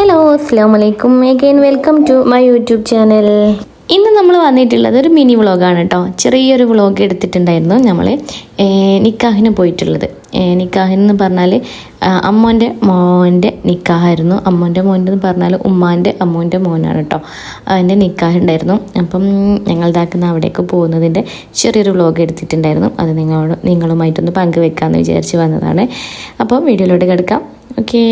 Hello അസ്സാം വലൈക്കും again welcome to my YouTube channel ഇന്ന് നമ്മൾ വന്നിട്ടുള്ളത് ഒരു മിനി വ്ളോഗാണ് കേട്ടോ ചെറിയൊരു വ്ളോഗ് എടുത്തിട്ടുണ്ടായിരുന്നു നമ്മൾ നിക്കാഹിന് പോയിട്ടുള്ളത്. നിക്കാഹിനെന്ന് പറഞ്ഞാൽ അമ്മോന്റെ മോന്റെ നിക്കാഹായിരുന്നു. അമ്മോന്റെ മോന്റെ എന്ന് പറഞ്ഞാൽ ഉമ്മാന്റെ അമ്മോന്റെ മോനാണ് കേട്ടോ അതിന്റെ നിക്കാഹുണ്ടായിരുന്നു അപ്പം ഞങ്ങൾ ഇതാക്കുന്ന അവിടേക്ക് പോകുന്നതിന്റെ ചെറിയൊരു വ്ളോഗ് എടുത്തിട്ടുണ്ടായിരുന്നു. അത് നിങ്ങളോട് നിങ്ങളുമായിട്ടൊന്ന് പങ്കുവെക്കാമെന്ന് വിചാരിച്ച് വന്നതാണ്. അപ്പോൾ വീഡിയോയിലോട്ട് കിടക്കാം. ഓക്കേ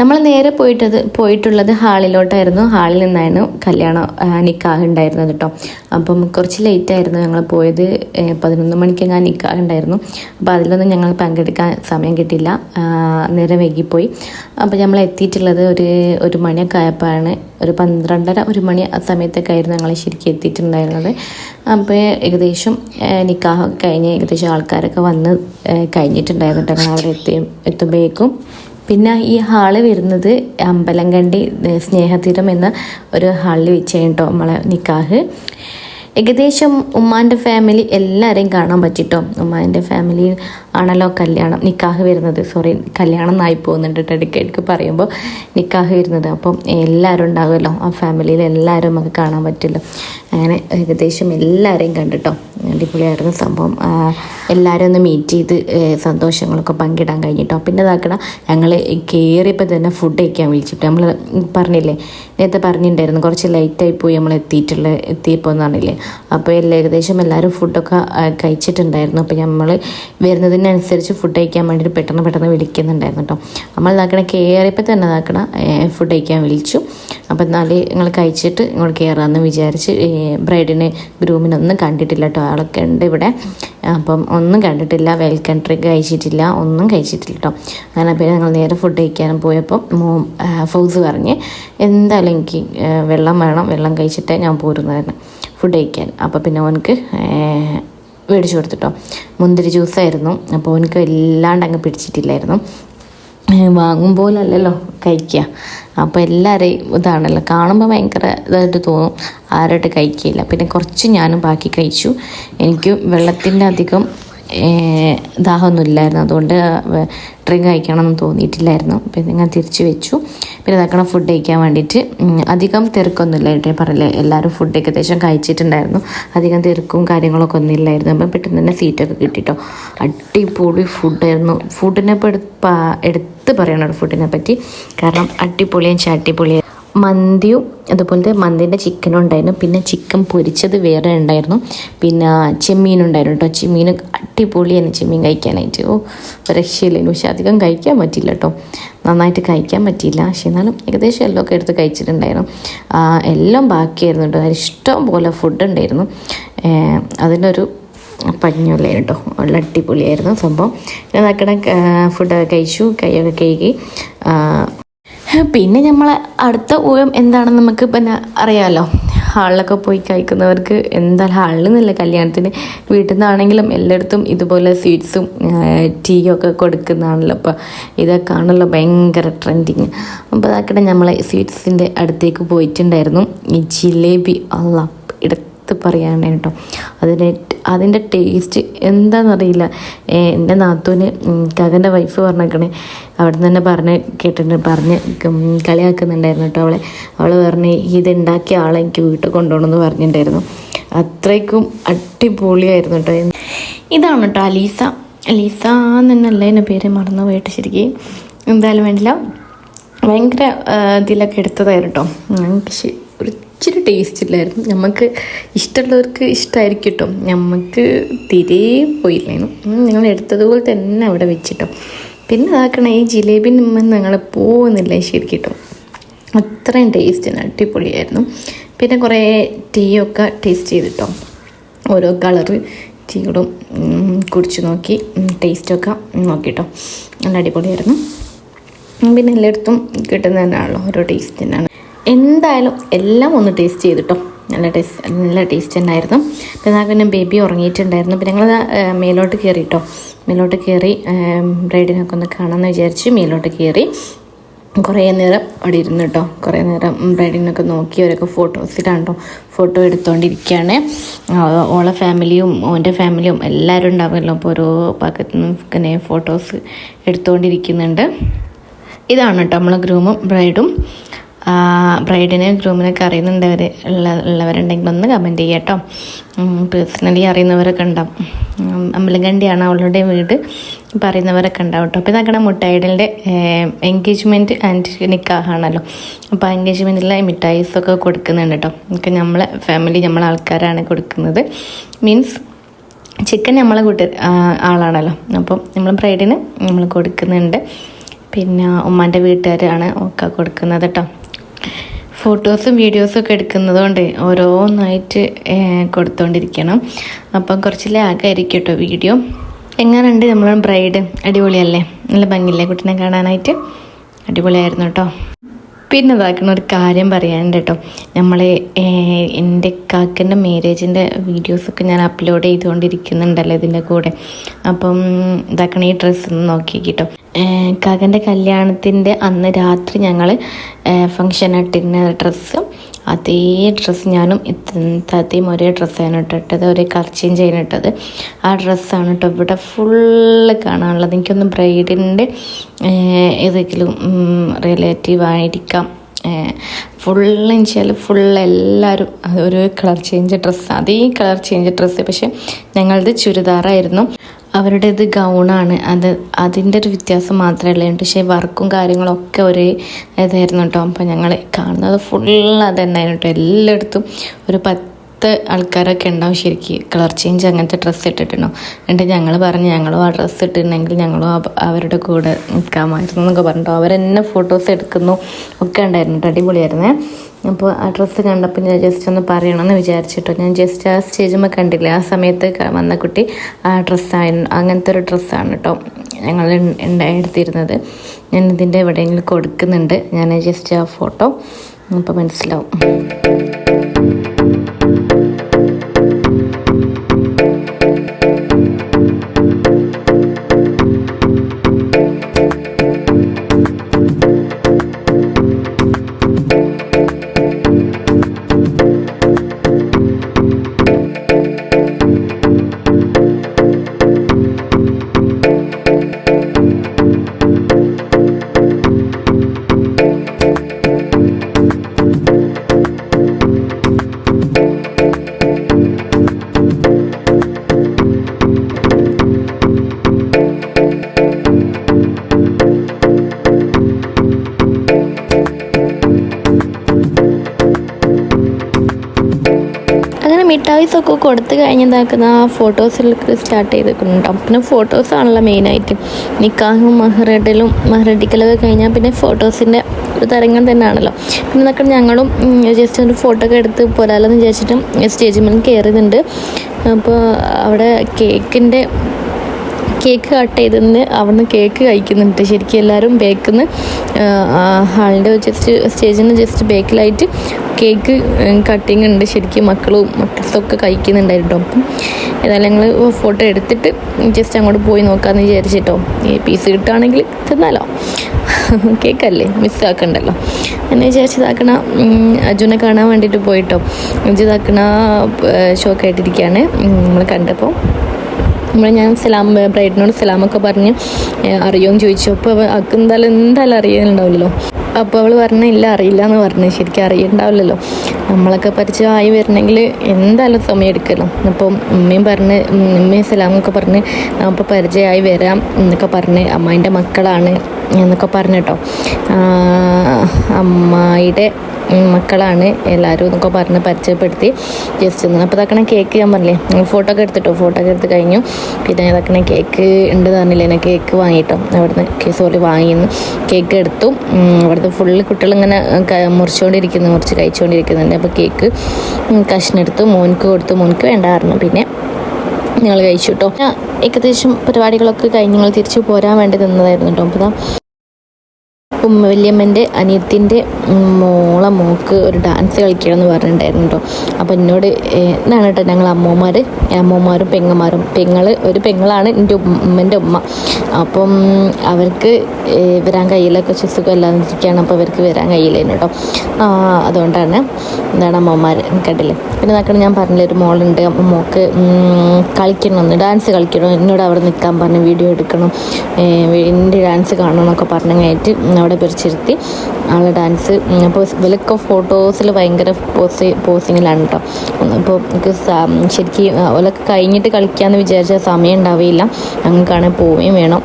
നമ്മൾ നേരെ പോയിട്ടത് പോയിട്ടുള്ളത് ഹാളിലോട്ടായിരുന്നു. ഹാളിൽ നിന്നായിരുന്നു കല്യാണം നിക്കാഹ് ഉണ്ടായിരുന്നത് കേട്ടോ അപ്പം കുറച്ച് ലേറ്റ് ആയിരുന്നു ഞങ്ങൾ പോയത്. പതിനൊന്ന് മണിക്ക് ഞാൻ നിക്കാഹ് ഉണ്ടായിരുന്നു. അപ്പോൾ അതിലൊന്നും ഞങ്ങൾ പങ്കെടുക്കാൻ സമയം കിട്ടില്ല നേരെ വൈകിപ്പോയി. അപ്പോൾ നമ്മൾ എത്തിയിട്ടുള്ളത് ഒരു ഒരു മണിയൊക്കെ ആയപ്പോഴാണ്. ഒരു പന്ത്രണ്ടര ഒരു മണി ആ സമയത്തൊക്കെ ആയിരുന്നു ഞങ്ങൾ ശരിക്കും എത്തിയിട്ടുണ്ടായിരുന്നത്. അപ്പോൾ ഏകദേശം നിക്കാഹ് കഴിഞ്ഞ് ഏകദേശം ആൾക്കാരൊക്കെ വന്ന് കഴിഞ്ഞിട്ടുണ്ടായിരുന്നു ഞങ്ങൾ അവിടെ എത്തി എത്തുമ്പോഴേക്കും. പിന്നെ ഈ ഹാൾ വരുന്നത് അമ്പലം കണ്ടി സ്നേഹതീരം എന്ന ഒരു ഹാളിൽ വെച്ചു കേട്ടോ നമ്മളെ നിക്കാഹ്. ഏകദേശം ഉമ്മാന്റെ ഫാമിലി എല്ലാവരെയും കാണാൻ പറ്റിട്ടോ? ഉമ്മാന്റെ ഫാമിലി ആണല്ലോ കല്യാണം നിക്കാഹ് വരുന്നത്. സോറി കല്യാണം എന്നായി പോകുന്നുണ്ട് കേട്ടോ ഇടയ്ക്ക് ഇടയ്ക്ക് പറയുമ്പോൾ നിക്കാഹ് വരുന്നത്. അപ്പം എല്ലാവരും ഉണ്ടാകുമല്ലോ ആ ഫാമിലിയിൽ എല്ലാവരും നമുക്ക് കാണാൻ പറ്റുമല്ലോ അങ്ങനെ ഏകദേശം എല്ലാവരെയും കണ്ടിട്ടോ? അടിപൊളിയായിരുന്നു സംഭവം. എല്ലാവരും ഒന്ന് മീറ്റ് ചെയ്ത് സന്തോഷങ്ങളൊക്കെ പങ്കിടാൻ കഴിഞ്ഞിട്ടോ? പിന്നെ ഇതാക്കണം ഞങ്ങൾ കയറിയപ്പോൾ തന്നെ ഫുഡ് കഴിക്കാൻ വിളിച്ചിട്ട് നമ്മൾ പറഞ്ഞില്ലേ നേരത്തെ പറഞ്ഞിട്ടുണ്ടായിരുന്നു കുറച്ച് ലൈറ്റായി പോയി നമ്മൾ എത്തിയിട്ടുള്ള എത്തിയപ്പോൾ എന്ന് പറഞ്ഞില്ലേ? അപ്പോൾ എല്ലാം ഏകദേശം എല്ലാവരും ഫുഡൊക്കെ കഴിച്ചിട്ടുണ്ടായിരുന്നു. അപ്പോൾ നമ്മൾ വരുന്നതിനനുസരിച്ച് ഫുഡ് കഴിക്കാൻ വേണ്ടിയിട്ട് പെട്ടെന്ന് പെട്ടെന്ന് വിളിക്കുന്നുണ്ടായിരുന്നു കേട്ടോ നമ്മൾ നാക്കണ കയറിയപ്പോൾ തന്നെ നാക്കണ ഫുഡ് കഴിക്കാൻ വിളിച്ചു. അപ്പോൾ എന്നാൽ നിങ്ങൾ കഴിച്ചിട്ട് ഇങ്ങോട്ട് കയറാമെന്ന് വിചാരിച്ച് ബ്രൈഡിനെ ഗ്രൂമിനൊന്നും കണ്ടിട്ടില്ല കേട്ടോ ആളൊക്കെ ഉണ്ട് ഇവിടെ. അപ്പം ഒന്നും കണ്ടിട്ടില്ല വെൽക്കം ഡ്രിങ്ക് കഴിച്ചിട്ടില്ല ഒന്നും കഴിച്ചിട്ടില്ല കേട്ടോ അങ്ങനെ പിന്നെ ഞങ്ങൾ നേരെ ഫുഡ് കഴിക്കാനും പോയപ്പോൾ മോ ഫൗസ് പറഞ്ഞ് എന്തായാലും എനിക്ക് വെള്ളം വേണം വെള്ളം കഴിച്ചിട്ടേ ഞാൻ പോരുന്നതായിരുന്നു ഫുഡ് കഴിക്കാൻ. അപ്പോൾ പിന്നെ ഓനക്ക് മേടിച്ചു കൊടുത്തിട്ടോ. മുന്തിരി ജ്യൂസായിരുന്നു അപ്പോൾ ഓനക്ക് വല്ലാണ്ട് അങ്ങ് പിടിച്ചിട്ടില്ലായിരുന്നു. വാങ്ങും പോലല്ലല്ലോ കഴിക്കുക അപ്പോൾ എല്ലാവരെയും ഇതാണല്ലോ. കാണുമ്പോൾ ഭയങ്കര ഇതായിട്ട് തോന്നും ആരായിട്ട് കഴിക്കില്ല പിന്നെ കുറച്ച് ഞാനും ബാക്കി കഴിച്ചു. എനിക്ക് വെള്ളത്തിന്റെ അധികം ദാഹമൊന്നും ഇല്ലായിരുന്നു അതുകൊണ്ട് ഡ്രിങ്ക് കഴിക്കണമെന്ന് തോന്നിയിട്ടില്ലായിരുന്നു. പിന്നെ ഞാൻ തിരിച്ചു വെച്ചു. പിന്നെ ഇതാക്കണം ഫുഡ് കഴിക്കാൻ വേണ്ടിയിട്ട് അധികം തിരക്കൊന്നുമില്ല ഏട്ടേ പറയില്ല എല്ലാവരും ഫുഡ് ഏകദേശം കഴിച്ചിട്ടുണ്ടായിരുന്നു. അധികം തിരക്കും കാര്യങ്ങളൊക്കെ ഒന്നും ഇല്ലായിരുന്നു. അപ്പം പെട്ടെന്ന് തന്നെ സീറ്റൊക്കെ കിട്ടിട്ടോ. അടിപൊളി ഫുഡായിരുന്നു ഫുഡിനെ ഇപ്പോൾ എടുത്ത് പറയണം ഫുഡിനെ പറ്റി? കാരണം അടിപൊളിയും ചാട്ടിപ്പൊളിയും മന്തിയും അതുപോലത്തെ മന്തിന്റെ ചിക്കനും ഉണ്ടായിരുന്നു. പിന്നെ ചിക്കൻ പൊരിച്ചത് വേറെ ഉണ്ടായിരുന്നു. പിന്നെ ചെമ്മീനുണ്ടായിരുന്നു കേട്ടോ ചെമ്മീൻ അടിപൊളിയാണ് ചെമ്മീൻ കഴിക്കാനായിട്ട്. ഓ രക്ഷയില്ലായിരുന്നു പക്ഷെ അധികം കഴിക്കാൻ പറ്റില്ല കേട്ടോ നന്നായിട്ട് കഴിക്കാൻ പറ്റിയില്ല. പക്ഷെ എന്നാലും ഏകദേശം എല്ലാം ഒക്കെ എടുത്ത് കഴിച്ചിട്ടുണ്ടായിരുന്നു. എല്ലാം ബാക്കിയായിരുന്നു കേട്ടോ ഇഷ്ടം പോലെ ഫുഡ് ഉണ്ടായിരുന്നു. അതിന്റെ അതിനൊരു പഞ്ഞുള്ള കേട്ടോ ഉള്ള അടിപൊളിയായിരുന്നു സംഭവം. ഞാൻ നടക്കണ ഫുഡ് കഴിച്ചു. കൈയൊക്കെ കഴുകി. പിന്നെ നമ്മൾ അടുത്ത ഊഴം എന്താണെന്ന് നമുക്ക് പിന്നെ അറിയാമല്ലോ ഹാളിലൊക്കെ പോയി കഴിക്കുന്നവർക്ക് എന്താ ഹാളിൽ നിന്നില്ല കല്യാണത്തിന്? വീട്ടിൽ നിന്നാണെങ്കിലും എല്ലായിടത്തും ഇതുപോലെ സ്വീറ്റ്സും ടീയും ഒക്കെ കൊടുക്കുന്നതാണല്ലോ. അപ്പോൾ ഇതൊക്കെ ആണല്ലോ ഭയങ്കര ട്രെൻഡിങ്. അപ്പോൾ അതൊക്കെ നമ്മൾ സ്വീറ്റ്സിന്റെ അടുത്തേക്ക് പോയിട്ടുണ്ടായിരുന്നു. ഈ ജിലേബി അല്ല എടുത്ത് പറയാനാണ് കേട്ടോ. അതിന്റെ അതിന്റെ ടേസ്റ്റ് എന്താണെന്നറിയില്ല എന്റെ നാത്തൂന് കകന്റെ വൈഫ് പറഞ്ഞേക്കണേ. അവിടെ നിന്ന് തന്നെ പറഞ്ഞ് കേട്ടിട്ട് പറഞ്ഞ് കളിയാക്കുന്നുണ്ടായിരുന്നു കേട്ടോ അവളെ. അവൾ പറഞ്ഞ് ഇത് ഉണ്ടാക്കിയ ആളെ എനിക്ക് വീട്ടിൽ കൊണ്ടുപോകണമെന്ന് പറഞ്ഞിട്ടുണ്ടായിരുന്നു. അത്രയ്ക്കും അടിപൊളിയായിരുന്നു കേട്ടോ. ഇതാണ് കേട്ടോ അലീസ. അലീസ എന്നല്ല എന്റെ പേര് മറന്നു പോയിട്ട് ശരിക്കും. എന്തായാലും വേണ്ടില്ല. ഭയങ്കര ഇതിലൊക്കെ എടുത്തതായിരുന്നു കേട്ടോ. ഞങ്ങൾക്ക് ഒരു ഇച്ചിരി ടേസ്റ്റ് ഇല്ലായിരുന്നു. നമുക്ക് ഇഷ്ടമുള്ളവർക്ക് ഇഷ്ടമായിരിക്കും കേട്ടോ നമുക്ക് തീരെ പോയില്ലായിരുന്നു ഞങ്ങൾ എടുത്തതുപോലെ തന്നെ അവിടെ വെച്ചിട്ടോ. പിന്നെ അതാക്കണ ഈ ജിലേബി നിമ്മൻ ഞങ്ങൾ പോകുന്നില്ല ശരിക്കും കേട്ടോ അത്രയും ടേസ്റ്റിന് അടിപൊളിയായിരുന്നു. പിന്നെ കുറേ ടീയൊക്കെ ടേസ്റ്റ് ചെയ്തിട്ടോ. ഓരോ കളറ് ടീകളും കുടിച്ച് നോക്കി ടേസ്റ്റൊക്കെ നോക്കിയിട്ടോ നല്ല അടിപൊളിയായിരുന്നു. പിന്നെ എല്ലായിടത്തും കിട്ടുന്ന തന്നെയാണല്ലോ ഓരോ ടേസ്റ്റ് തന്നെയാണ് എന്തായാലും എല്ലാം ഒന്ന് ടേസ്റ്റ് ചെയ്തിട്ടോ. നല്ല ടേസ്റ്റ് നല്ല ടേസ്റ്റ് തന്നെയായിരുന്നു പിന്നെ പിന്നെ ബേബി ഉറങ്ങിയിട്ടുണ്ടായിരുന്നു. പിന്നെ ഞങ്ങൾ മേലോട്ട് കയറിട്ടോ മേലോട്ട് കയറി ബ്രൈഡിനൊക്കെ ഒന്ന് കാണാമെന്ന് വിചാരിച്ച് മേലോട്ട് കയറി കുറേ നേരം അവിടെ ഇരുന്നു കേട്ടോ കുറേ നേരം ബ്രൈഡിനൊക്കെ നോക്കി അവരൊക്കെ ഫോട്ടോസിലാണ് കേട്ടോ ഫോട്ടോ എടുത്തുകൊണ്ടിരിക്കുകയാണ് ഓളെ ഫാമിലിയും ഓന്റെ ഫാമിലിയും എല്ലാവരും ഉണ്ടാവുമല്ലോ. അപ്പോൾ ഓരോ ഭാഗത്തു നിന്നും ഫോട്ടോസ് എടുത്തുകൊണ്ടിരിക്കുന്നുണ്ട് ഇതാണ് കേട്ടോ നമ്മളെ ഗ്രൂമും ബ്രൈഡും. ബ്രൈഡിനെ ഗ്രൂമിനൊക്കെ അറിയുന്നുണ്ടവർ ഉള്ള ഉള്ളവരുണ്ടെങ്കിൽ ഒന്ന് കമന്റ് ചെയ്യുക കേട്ടോ. പേഴ്സണലി അറിയുന്നവരൊക്കെ ഉണ്ടാവും. അമ്പലങ്കണ്ടിയാണ് അവളുടെ വീട്. പറയുന്നവരൊക്കെ ഉണ്ടാവും കേട്ടോ. അപ്പോൾ ഇതാക്കണ മുട്ടായിടലിന്റെ എൻഗേജ്മെന്റ് ആൻഡ് നിക്കാഹാണല്ലോ. അപ്പോൾ ആ എൻഗേജ്മെന്റിലെ മിഠായിസൊക്കെ കൊടുക്കുന്നുണ്ട് കേട്ടോ. ഒക്കെ നമ്മളെ ഫാമിലി നമ്മളെ ആൾക്കാരാണ് കൊടുക്കുന്നത്. മീൻസ് ചിക്കൻ നമ്മളെ കൂട്ടി ആളാണല്ലോ. അപ്പം നമ്മൾ ബ്രൈഡിന് നമ്മൾ കൊടുക്കുന്നുണ്ട്. പിന്നെ ഉമ്മാന്റെ വീട്ടുകാരാണ് ഒക്കെ കൊടുക്കുന്നത് കേട്ടോ. ഫോട്ടോസും വീഡിയോസും ഒക്കെ എടുക്കുന്നത് കൊണ്ട് ഓരോന്നായിട്ട് കൊടുത്തുകൊണ്ടിരിക്കണം അപ്പം കുറച്ച് ലാഗായിരിക്കും കേട്ടോ വീഡിയോ. എങ്ങനെയുണ്ട് നമ്മളെ ബ്രൈഡ്? അടിപൊളിയല്ലേ? നല്ല ഭംഗിയില്ലേ കുട്ടീനെ കാണാനായിട്ട്? അടിപൊളിയായിരുന്നു കേട്ടോ. പിന്നെ ഇതാക്കണ ഒരു കാര്യം പറയാനുണ്ട് കേട്ടോ. നമ്മളെ എന്റെ കാക്കന്റെ മാരേജിന്റെ വീഡിയോസൊക്കെ ഞാൻ അപ്ലോഡ് ചെയ്തുകൊണ്ടിരിക്കുന്നുണ്ടല്ലോ ഇതിന്റെ കൂടെ. അപ്പം ഇതാക്കണ ഈ ഡ്രസ്സ് നോക്കി കേട്ടോ. കാക്കന്റെ കല്യാണത്തിന്റെ അന്ന് രാത്രി ഞങ്ങൾ ഫങ്ഷൻ ഇട്ടിരുന്ന ഡ്രസ്സ് അതേ ഡ്രസ്സ് ഞാനും താത്തയും ഒരേ ഡ്രസ്സാണ് ഇട്ടിട്ടത് ഒരേ കളർ ചേഞ്ച് ചെയ്യാനിട്ടത് ആ ഡ്രസ്സാണ് കേട്ടോ ഇവിടെ ഫുള്ള് കാണാനുള്ളത്. എനിക്കൊന്ന് ബ്രൈഡിന്റെ ഏതെങ്കിലും റിലേറ്റീവ് ആയിരിക്കാം. ഫുള്ള് വെച്ചാൽ ഫുൾ എല്ലാവരും ഒരു കളർ ചേഞ്ച് ഡ്രസ്സ് അതേ കളർ ചേഞ്ച് ഡ്രസ്സ് പക്ഷേ ഞങ്ങളത് ചുരിദാറായിരുന്നു. അവരുടേത് ഗൗണാണ്. അത് അതിന്റെ ഒരു വ്യത്യാസം മാത്രമേ ഉണ്ട് പക്ഷേ വർക്കും കാര്യങ്ങളൊക്കെ ഒരേ ഇതായിരുന്നു കേട്ടോ. അപ്പോൾ ഞങ്ങൾ കാണുന്നത് ഫുൾ അത് തന്നെയായിരുന്നു കേട്ടോ. എല്ലായിടത്തും ഒരു പത്ത് ആൾക്കാരൊക്കെ ഉണ്ടാവും ശരിക്കും. കളർ ചേഞ്ച് അങ്ങനത്തെ ഡ്രസ്സ് ഇട്ടിട്ടുണ്ടോ? എന്നിട്ട് ഞങ്ങൾ പറഞ്ഞ് ഞങ്ങളും ആ ഡ്രസ്സ് ഇട്ടിട്ടുണ്ടെങ്കിൽ ഞങ്ങളും അവരുടെ കൂടെ നിൽക്കാമായിരുന്നു എന്നൊക്കെ പറഞ്ഞിട്ടോ അവരെന്നെ ഫോട്ടോസ് എടുക്കുന്നു. ഒക്കെ ഉണ്ടായിരുന്നു. അടിപൊളിയായിരുന്നേ. അപ്പോൾ ആ ഡ്രസ്സ് കണ്ടപ്പോൾ ഞാൻ ജസ്റ്റ് ഒന്ന് പറയണമെന്ന് വിചാരിച്ചിട്ടോ. ഞാൻ ജസ്റ്റ് ആ സ്റ്റേജുമ്മ കണ്ടില്ല? ആ സമയത്ത് വന്ന കുട്ടി ആ ഡ്രസ്സായിരുന്നു. അങ്ങനത്തെ ഒരു ഡ്രസ്സാണ് കേട്ടോ ഞങ്ങൾ ഉണ്ടായിരുന്നത് ഞാൻ ഇതിന്റെ എവിടെയെങ്കിലും കൊടുക്കുന്നുണ്ട്. ഞാൻ ജസ്റ്റ് ആ ഫോട്ടോ. അപ്പോൾ മനസ്സിലാവും. മിഠായിസൊക്കെ കൊടുത്തു കഴിഞ്ഞതാക്കുന്ന ആ ഫോട്ടോസിലൊക്കെ സ്റ്റാർട്ട് ചെയ്തിട്ടുണ്ടാവും പിന്നെ ഫോട്ടോസാണല്ലോ മെയിനായിട്ട് നിക്കാഹും മഹ്റഡിലും മഹ്റഡിക്കലൊക്കെ കഴിഞ്ഞാൽ പിന്നെ ഫോട്ടോസിന്റെ ഒരു തരംഗം തന്നെയാണല്ലോ പിന്നെ എന്നൊക്കെ ഞങ്ങളും ജസ്റ്റ് ഒരു ഫോട്ടോ ഒക്കെ എടുത്ത് പോരാലെന്ന് വിചാരിച്ചിട്ടും സ്റ്റേജിൽ മേൽ കയറിയതുണ്ട് അപ്പോൾ അവിടെ കേക്കിന്റെ കേക്ക് കട്ട് ചെയ്തെന്ന് അവിടുന്ന് കേക്ക് കഴിക്കുന്നുണ്ട്. ശരിക്കും എല്ലാവരും ബേക്കിന്ന് ഹാളിന്റെ ജസ്റ്റ് സ്റ്റേജിന് ജസ്റ്റ് ബേക്കിലായിട്ട് കേക്ക് കട്ടിങ് ഉണ്ട്. ശരിക്കും മക്കളും മക്കൾസൊക്കെ കഴിക്കുന്നുണ്ടായിരുന്നു. അപ്പം ഏതായാലും ഞങ്ങൾ ഫോട്ടോ എടുത്തിട്ട് ജസ്റ്റ് അങ്ങോട്ട് പോയി നോക്കാമെന്ന് വിചാരിച്ചിട്ടോ. ഈ പീസ് കിട്ടുകയാണെങ്കിൽ തിന്നാലോ. കേക്കല്ലേ മിസ്സാക്കണ്ടല്ലോ എന്നെ വിചാരിച്ചതാക്കണ അജുനെ കാണാൻ വേണ്ടിയിട്ട് പോയിട്ടോ. അജിതാക്കണ ഇതാക്കണ ഷോക്ക് ആയിട്ടിരിക്കുകയാണ് നമ്മൾ കണ്ടപ്പോൾ നമ്മൾ ഞാൻ സലാം ബ്രൈഡിനോട് സലാമൊക്കെ പറഞ്ഞ് അറിയുമെന്ന് ചോദിച്ചു. അപ്പോൾ അവൾക്ക് എന്തായാലും എന്തായാലും അറിയാനുണ്ടാവില്ലല്ലോ അപ്പോൾ അവൾ പറഞ്ഞ ഇല്ല അറിയില്ല എന്ന് പറഞ്ഞു. ശരിക്കും അറിയണ്ടാവില്ലല്ലോ. നമ്മളൊക്കെ പരിചയമായി വരണമെങ്കിൽ എന്തായാലും സമയം എടുക്കണം അപ്പം ഉമ്മയും പറഞ്ഞ് ഉമ്മയും സലാമൊക്കെ പറഞ്ഞ് അപ്പോൾ പരിചയമായി വരാം എന്നൊക്കെ പറഞ്ഞ് അമ്മായിന്റെ മക്കളാണ്. എന്നൊക്കെ പറഞ്ഞു കേട്ടോ അമ്മായിയുടെ മക്കളാണ് എല്ലാവരും എന്നൊക്കെ പറഞ്ഞ് പരിചയപ്പെടുത്തി. ജസ്റ്റ് ഒന്ന് അപ്പോൾ ഇതാക്കണ കേക്ക് ഞാൻ പറഞ്ഞില്ലേ? ഫോട്ടോ ഒക്കെ എടുത്തിട്ടോ? ഫോട്ടോ ഒക്കെ എടുത്ത് കഴിഞ്ഞു. പിന്നെ ഇതാക്കണ കേക്ക് ഉണ്ട് പറഞ്ഞില്ലേ? എന്നെ കേക്ക് വാങ്ങിയിട്ടോ. അവിടുന്ന് സോറി വാങ്ങിയിരുന്നു കേക്ക് എടുത്തു. അവിടുത്തെ ഫുള്ള് കുട്ടികളിങ്ങനെ മുറിച്ചുകൊണ്ടിരിക്കുന്നു മുറിച്ച് കഴിച്ചുകൊണ്ടിരിക്കുന്നുണ്ട് അപ്പോൾ കേക്ക് കഷ്ണെടുത്തു. മോനിക്ക് കൊടുത്തു. മോൻക്ക് വേണ്ടായിരുന്നു പിന്നെ ഞങ്ങൾ കഴിച്ചു കേട്ടോ ഏകദേശം പരിപാടികളൊക്കെ കഴിഞ്ഞ് ഞങ്ങൾ തിരിച്ചു പോരാൻ വേണ്ടി നിന്നതായിരുന്നു കേട്ടോ. അപ്പോൾ ഉമ്മ വല്യമ്മന്റെ അനിയത്തിന്റെ മോളെ മോക്ക് ഒരു ഡാൻസ് കളിക്കണം എന്ന് പറഞ്ഞിട്ടുണ്ടായിരുന്നു കേട്ടോ. അപ്പോൾ എന്നോട് എന്നാണ് കേട്ടോ ഞങ്ങൾ അമ്മമാർ അമ്മമാരും പെങ്ങന്മാരും. പെങ്ങൾ ഒരു പെങ്ങളാണ് എന്റെ ഉമ്മന്റെ ഉമ്മ. അപ്പം അവർക്ക് വരാൻ കഴിയില്ല. കുറച്ച് സുഖമല്ലാതിരിക്കുകയാണ്. അപ്പോൾ അവർക്ക് വരാൻ കഴിയില്ല കേട്ടോ. അതുകൊണ്ടാണ് എന്താണ് അമ്മമാർ കണ്ടില്ലേ പിന്നെ നോക്കണം ഞാൻ പറഞ്ഞില്ല ഒരു മോളുണ്ട്. അപ്പം മോക്ക് കളിക്കണമെന്ന് ഡാൻസ് കളിക്കണം. എന്നോട് അവിടെ നിൽക്കാൻ പറഞ്ഞ് വീഡിയോ എടുക്കണം. എന്റെ ഡാൻസ് കാണണം എന്നൊക്കെ പറഞ്ഞായിട്ട് അവിടെ പിടിച്ചിരുത്തി. ആളെ ഡാൻസ് അപ്പോൾ വിലക്കോ ഫോട്ടോസിൽ ഭയങ്കര പോസ് പോസിങ്ങിലാണ് കേട്ടോ അപ്പോൾ എനിക്ക് ശരിക്കും ഓലൊക്കെ കഴിഞ്ഞിട്ട് കളിക്കാമെന്ന് വിചാരിച്ച സമയം ഉണ്ടാവില്ല ഞങ്ങൾക്കാണെങ്കിൽ പോവുകയും വേണം.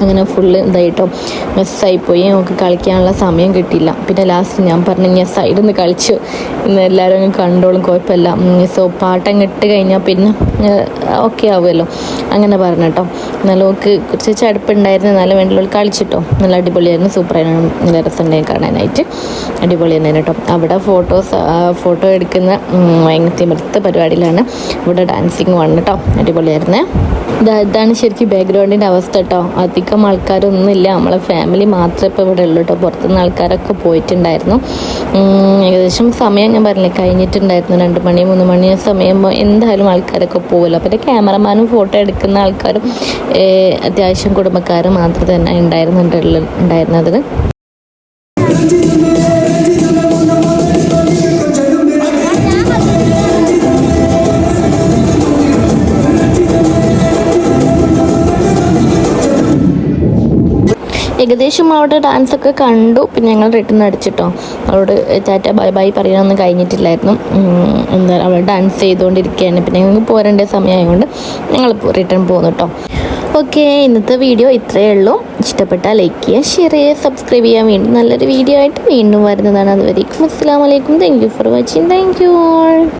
അങ്ങനെ ഫുള്ള് ഇതായിട്ടോ. മിസ്സായിപ്പോയി നമുക്ക് കളിക്കാനുള്ള സമയം കിട്ടിയില്ല. പിന്നെ ലാസ്റ്റ് ഞാൻ പറഞ്ഞു ഞാൻ സൈഡിൽ നിന്ന് കളിച്ചു. ഇന്ന് എല്ലാവരും അങ്ങ് കണ്ടോളും കുഴപ്പമില്ല. സോ പാട്ടങ്ങ് ഇട്ട് കഴിഞ്ഞാൽ പിന്നെ ഓക്കെ ആവുമല്ലോ. അങ്ങനെ പറഞ്ഞു കേട്ടോ. എന്നാലും ഓക്ക് കുറച്ച് ചടുപ്പുണ്ടായിരുന്നു. എന്നാലും വേണ്ടിയുള്ള കളിച്ചിട്ടോ. നല്ല അടിപൊളിയായിരുന്നു. സൂപ്പറായിരുന്നു നല്ല രസമുണ്ടായി കാണാനായിട്ട്. അടിപൊളി തന്നെ കേട്ടോ. അവിടെ ഫോട്ടോസ് ഫോട്ടോ എടുക്കുന്ന ഭയങ്കര തിമിർത്ത പരിപാടിയിലാണ് ഇവിടെ ഡാൻസിങ് വന്നു കേട്ടോ. അടിപൊളിയായിരുന്നേ. ഇതാണ് ശരിക്കും ബാക്ക്ഗ്രൗണ്ടിന്റെ അവസ്ഥ കേട്ടോ. അധികം ആൾക്കാരൊന്നുമില്ല. നമ്മളെ ഫാമിലി മാത്രമേ ഇപ്പോൾ ഇവിടെ ഉള്ളൂ കേട്ടോ പുറത്തുനിന്ന് ആൾക്കാരൊക്കെ പോയിട്ടുണ്ടായിരുന്നു. ഏകദേശം സമയം ഞാൻ പറഞ്ഞില്ലേ കഴിഞ്ഞിട്ടുണ്ടായിരുന്നു. രണ്ട് മണി മൂന്ന് മണി സമയം എന്തായാലും ആൾക്കാരൊക്കെ പോകുമല്ലോ അപ്പോൾ ക്യാമറമാനും ഫോട്ടോ എടുക്കുന്ന ആൾക്കാരും അത്യാവശ്യം കുടുംബക്കാരും മാത്രം തന്നെ ഉണ്ടായിരുന്നുണ്ട് ഉണ്ടായിരുന്നത്. ഏകദേശം അവിടെ ഡാൻസ് ഒക്കെ കണ്ടു. പിന്നെ ഞങ്ങൾ റിട്ടേൺ അടിച്ചിട്ടോ. അവളോട് ചാറ്റ ബൈ ബൈ പറയാനൊന്നും കഴിഞ്ഞിട്ടില്ലായിരുന്നു. എന്താ അവൾ ഡാൻസ് ചെയ്തുകൊണ്ടിരിക്കുകയാണ്. പിന്നെ ഞങ്ങൾക്ക് പോരേണ്ട സമയമായതുകൊണ്ട് ഞങ്ങൾ റിട്ടേൺ പോകുന്നു കേട്ടോ ഓക്കെ ഇന്നത്തെ വീഡിയോ ഇത്രയേ ഉള്ളൂ. ഇഷ്ടപ്പെട്ടാൽ ലൈക്ക് ചെയ്യുക ഷെയർ ചെയ്യുക സബ്സ്ക്രൈബ് ചെയ്യാൻ വേണ്ടി നല്ലൊരു വീഡിയോ ആയിട്ട് വീണ്ടും വരുന്നതാണ്. അതുവരേക്കും അസ്സാം വലൈക്കും thank you for watching thank you all